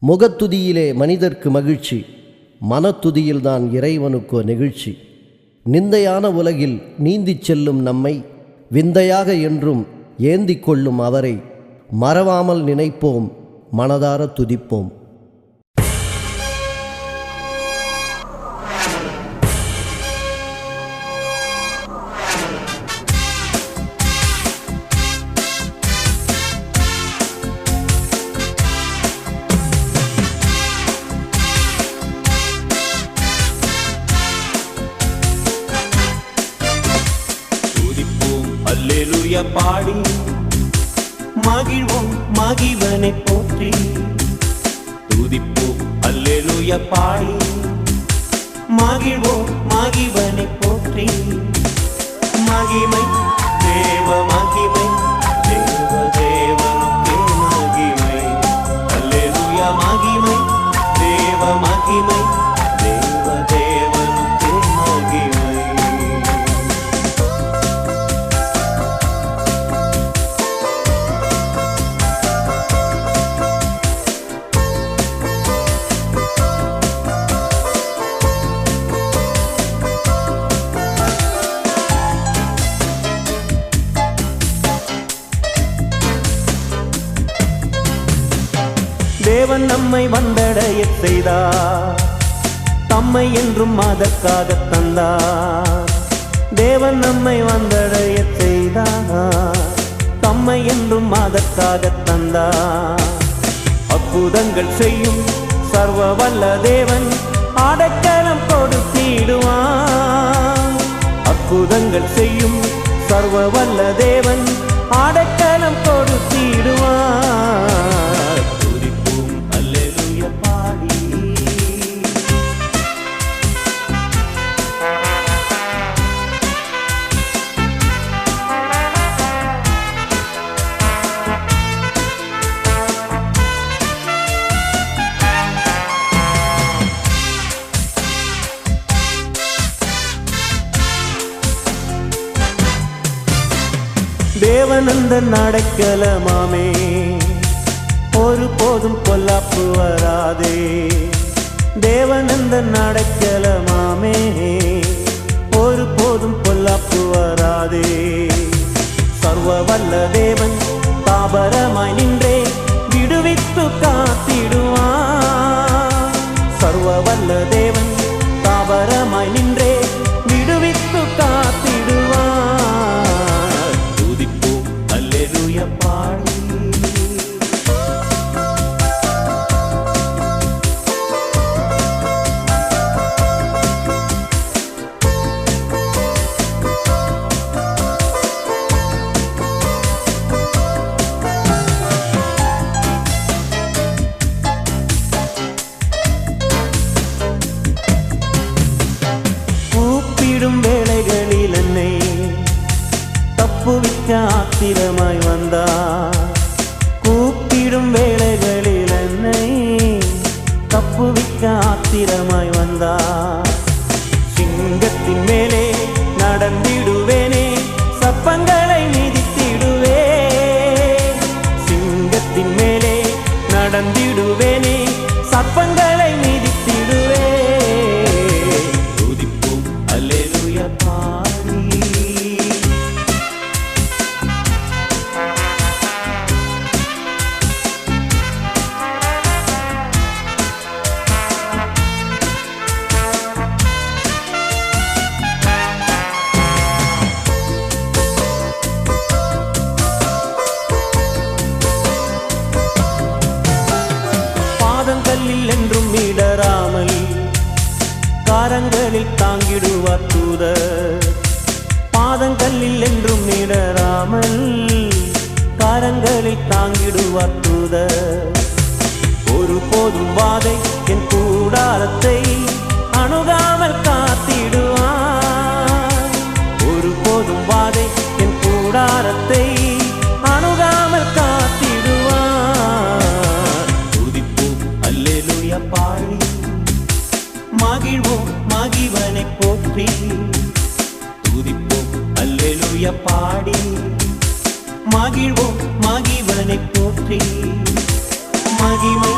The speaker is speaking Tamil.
முகத்துதியிலே மனிதர்க்கு மகிழ்ச்சி மனத்துதியில்தான் இறைவனுக்கோ நெகிழ்ச்சி. நிந்தையான உலகில் நீந்திச் செல்லும் நம்மை விந்தையாக என்றும் ஏந்திக் கொள்ளும் அவரை மறவாமல் நினைப்போம் மனதார துதிப்போம். அல்லேலூயா பாடி மகிழ்வோம் மகிழ்வனை போற்றி துதிப்போம் அல்லேலூயா பாடி மகிழ்வோம் மகிழ்வனை போற்றி மகிமை தேவ மகிமை தேவ தேவனுக்கே மகிமை. அல்லேலூயா மகிமை தேவ மகிமை தேவன் நம்மை வந்தடைய செய்தார். தம்மை என்றும் அதற்காக தந்தார். தேவன் நம்மை வந்தடைய செய்தார். தம்மை என்றும் அதற்காக தந்தார். அற்புதங்கள் செய்யும் சர்வ வல்ல தேவன் அடைக்கலம் கொடுத்திடுவான் அற்புதங்கள் செய்யும் சர்வ வல்ல தேவன் அடக்க தேவனந்த நடக்கலமாமே ஒரு போதும் பொல்லாப்பு வராதே. தேவனந்த நடக்கலமாமே ஒரு போதும் பொல்லாப்பு வராதே. சர்வ வல்ல தேவன் தாபரமாய் நின்றே விடுவித்து காத்திடுவான் சர்வ வல்ல தேவன் தாபரமாய் நின்றே സ്ഥിരമായി கரங்களில் தாங்கிடுவார் தூதர். பாதங்களில் என்றும் இடராமல் கரங்களில் தாங்கிடுவார் தூதர். ஒரு போதும் வாதை என் கூடாரத்தை மகிவனை போற்றி. துதிப்போம் அல்லெலுய பாடி. மகிழ்வோம் மகிவனை போற்றி. மகிமை